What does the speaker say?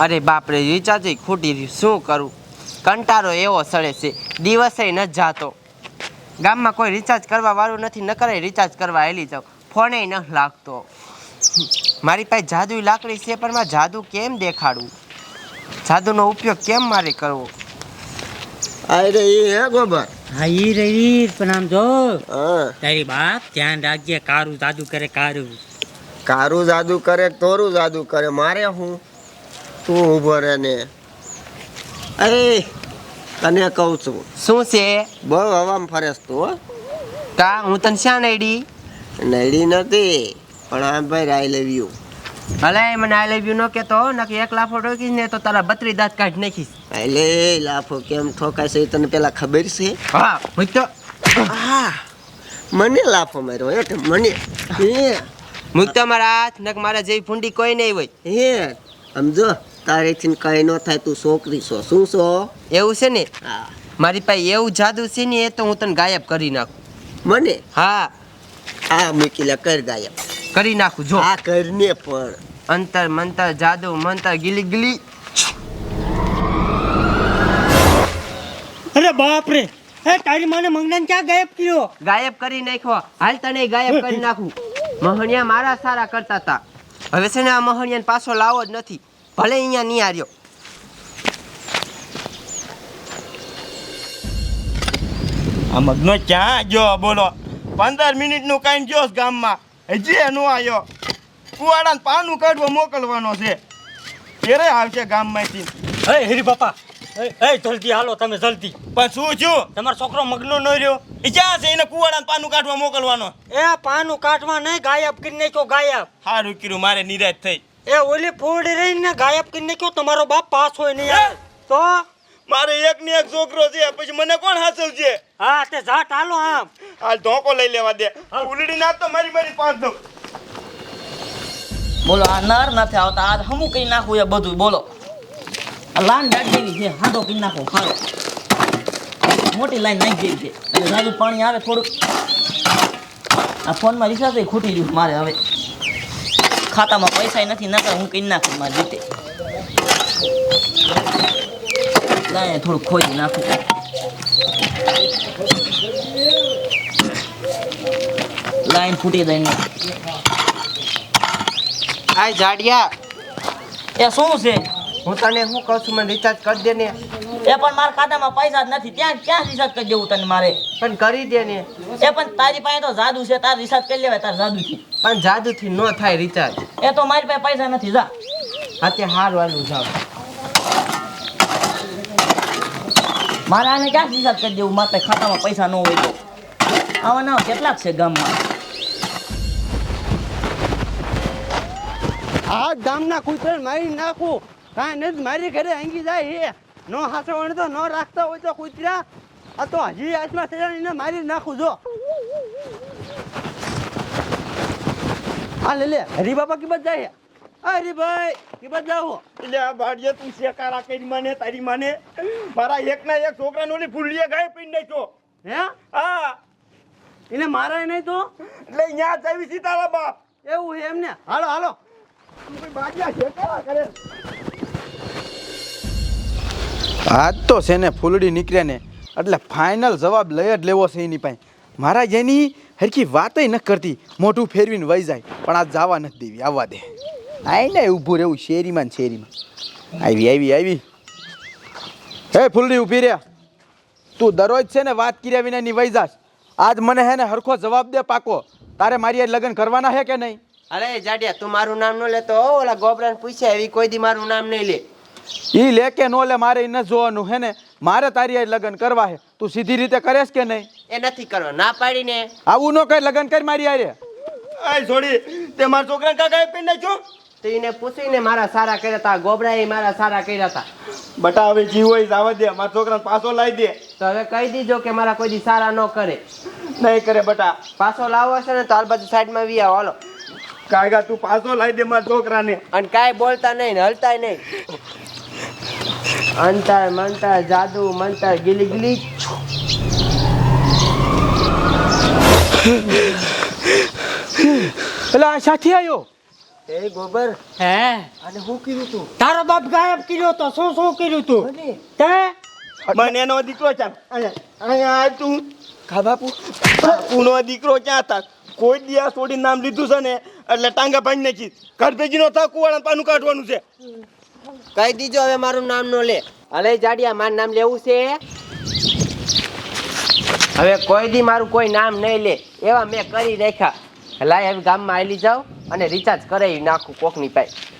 અરે બાપરે રિચાર્જ ખૂટી શું કરું? કંટાળો એવો સડે છે. દિવસે ન જાતો. ગામમાં કોઈ રિચાર્જ કરવા વાળું નથી ન કરે રિચાર્જ કરવા હેલી જાઉં ફોને ન લાગતો. મારી પાસે જાદુ લાકડી છે પણ મારે જાદુ કેમ દેખાડવું? જાદુનો ઉપયોગ કેમ મારે કરવો? અરે એ હે ગોબર? હા ઈ રે ઈ પણ આમ જો. હા. તારી બાપ ધ્યાન રાખજે કારું જાદુ કરે કારું. કારું જાદુ કરે તોરું જાદુ કરે મારે હું? તું ઊભો રહે ને. અરે તને કહું છું. શું છે? બહુ હવામાં ફરેસ તું હો. કા હું તને શા નડી નડી નથી પણ આમ ભાઈ આઈ લવ યુ ભલે મને આઈ લવ યુ કેતો કહેતો નકી એક લાફો ઠોકીશ ને તો તારા બત્રી દાંત કાઢી નાખીશ. એટલે લાફો કેમ ઠોકાય છે તને પેલા ખબર છે? હા હું તો. હા મને લાફો માર્યો એટલે મને. હે. તો મારા હાથ નક મારા જેવી ફૂંડી કોઈ નહીં હોય. હે સમજો તારેથી કઈ ન થાય તું છોકરી છો. શું છો? એવું છે ને? હા. મારી પાસે એવું જાદુ છે ને એ તો હું તને ગાયબ કરી નાખું. મને? હા. આ મિકીલે કર ગાયબ. કરી નાખું જો. આ કરને પણ. અંતર મંતર જાદુ મંતર ગીલી ગીલી. અરે બાપ રે. એ તારી માને મંગનાને ક્યાં ગાયબ કર્યો? ગાયબ કરી નાખ્યો. હાલ તને ગાયબ કરી નાખું. મહણિયા મારા સારા કરતા હતા હવે છે ને આ મહણિયાને પાછો લાવો જ નથી. ભલે અહીંયા નહીં હાર્યો આ મગનો ક્યાં ગયો બોલો? પંદર મિનિટનું કાંઈ ગયો ગામમાં. હજી નો આવ્યો કુવાડાને પાનું કાઢવા મોકલવાનો છે. ક્યારે આવશે ગામમાંથી. હે હેરી બાપા. એ જલ્દી હાલો તમે જલ્દી. પણ શું છું તમારો છોકરો મગનો ન રહ્યો. એ ક્યાં છે? એને કુવાડાને પાનું કાઢવા મોકલવાનો. એ પાનું કાઢવા નહીં ગાયબ કરી નાખ્યો ગાયબ. સારું કર્યું મારે નિરાશ થઈ. એ ઓલી ફૂડી રહીને ગાયબ કરીને કયો તમારો બાપ પાસ હોય નહીં યાર. તો? મારે એક ને એક છોકરો છે પછી મને કોણ હાસવશે હા તે જાટ હાલો આમ. હાલ ધોકો લઈ લેવા દે. ઉલડી નાખ તો મારી મારી પાંચ દો બોલો આ નર નથી આવતા. આજ હમું કઈ નાખું એ બધું? બોલો. આ લાઈન દાટેલી છે હાડો કઈ નાખો? હાલો. મોટી લાઈન નાખી દે છે. એટલે પાણી આવે થોડુંક. આ ફોનમાં રિસાર્જ ખૂટી ગયું મારે હવે. ખાતામાં પૈસા નથી નકર હું કઈ નાખું મારી રીતે. લાઈને થોડું ખોઈ નાખું. લાઈન ફૂટી દઈને આ જાડિયા. એ શું છે? હું તને શું કહું છું મને રિચાર્જ કરી દે ને. એ પણ મારા ખાતામાં પૈસા જ નથી. ત્યાં ક્યાં રિચાર્જ કરી દેવું તને મારે? પણ કરી દે ને. એ પણ તારી પાસે તો જાદુ છે તાર રિચાર્જ કરી લેવાય તાર જાદુથી. પણ જાદુથી ન થાય રિચાર્જ એ તો મારી પાસે પૈસા નથી જા. હાથે હાર વાળું જાવ મારા આને ક્યાં રિચાર્જ કરી દેવું? મારે ખાતામાં પૈસા ન હોય તો. આવા ના કેટલાક છે ગામમાં. આ ગામના કૂતરાને મારી નાખું. કાંઈ નથી મારી ઘરે આંગી જાય એ. નો હાસવણ તો ન રાખતા હોય તો કૂતરા. આ તો હજી આસમાં થયા એને મારી નાખું જો. હા લે લે હરી બાપા કિંમત જાય અરે હરિભાઈ કિંમત જાઓ. એટલે આ ભાડિયા તું શેકારા કરી માને તારી માને? મારા એક ના એક છોકરાને ઓલી ફૂલીએ ગાય પીને નાખ્યો. હે? હા. એને મારા નહીં તો? એટલે અહીંયા જાવી છી તારા બાપ. એવું એમને? હાલો હાલો. ભાડિયા શેકારા કરે? આજ તો છે ને ફૂલડી નીકળે ને, એટલે ફાઇનલ જવાબ લઈ જ લેવો છે એની પાસે. મારા જેની હરખી વાતય ન કરતી, મોઢું ફેરવીને વહી જાય, પણ આજ જવા નથી દેવી, આવવા દે. આઈ ને ઊભું રહેવું, શેરીમાં ને શેરીમાં. આવી આવી આવી. હે ફૂલડી ઊભી રહ્યા. તું દરરોજ છે ને વાત કર્યા વિના ની વહી જાશ. આજ મને હે ને હરખો જવાબ દે પાકો. તારે મારી લગ્ન કરવાના હે કે નહીં? અરે જાડિયા, તું મારું નામ ન લેતો ઓલા ગોબરાને પૂછ્યા, એવી કોઈ દી મારું નામ નહીં લે. ઈ લે કે નો લે મારે ઈ ન જોવાનું હે ને? મારે તારી લગ્ન કરવા હે. તું સીધી રીતે કરેશ કે નહીં? એ નથી કરવા ના પાડીને આવું નો કઈ લગ્ન કરી મારી આરે આય છોડી તે મારા છોકરા કાકા પી પીને નાખ્યો તે એને પૂછીને મારા સારા કર્યા હતા ગોબરાએ મારા સારા કર્યા હતા બટા હવે જીવ હોય જવા દે મારા છોકરાને પાછો લાવી દે. તો હવે કહી દીજો કે મારા કોઈ દી સારા ન કરે. નહીં કરે બટા. પાછો લાવો છે ને તો હાલ બાજુ સાઈડમાં વી આવો હાલો. કાયગા તું પાછો લાવી દે મારા છોકરાને. અને કાંઈ બોલતા નહીં ને હલતાય નહીં. અંતર મંતર જાદુ મંતર ગીલી ગીલી. એટલે આ સાથી આવ્યો એ ગોબર. હે? અને હું કીધું તું? તારો બાપ ગાયબ કર્યો તો શું શું કર્યું તું? તે મને એનો દીકરો ચાલ અહીંયા અહીંયા આવ તું. ખા બાપુ? બાપુનો દીકરો ક્યાં હતા? કોઈ દિયા છોડી નામ લીધું છે ને એટલે ટાંગા ભાઈ નાખી. ઘર ભેગીનો થા કુવાળા પાનું કાઢવાનું છે. કહી દીજો હવે મારું નામ નો લે. અલે જાડિયા, મારું નામ લેવું છે? હવે કોઈ દી મારું કોઈ નામ નહીં લે. એવા મેં કરી રાખ્યા. લાય, હવે ગામમાં આવેલી જાઉં અને રિચાર્જ કરાવી નાખું કોકની પાસે.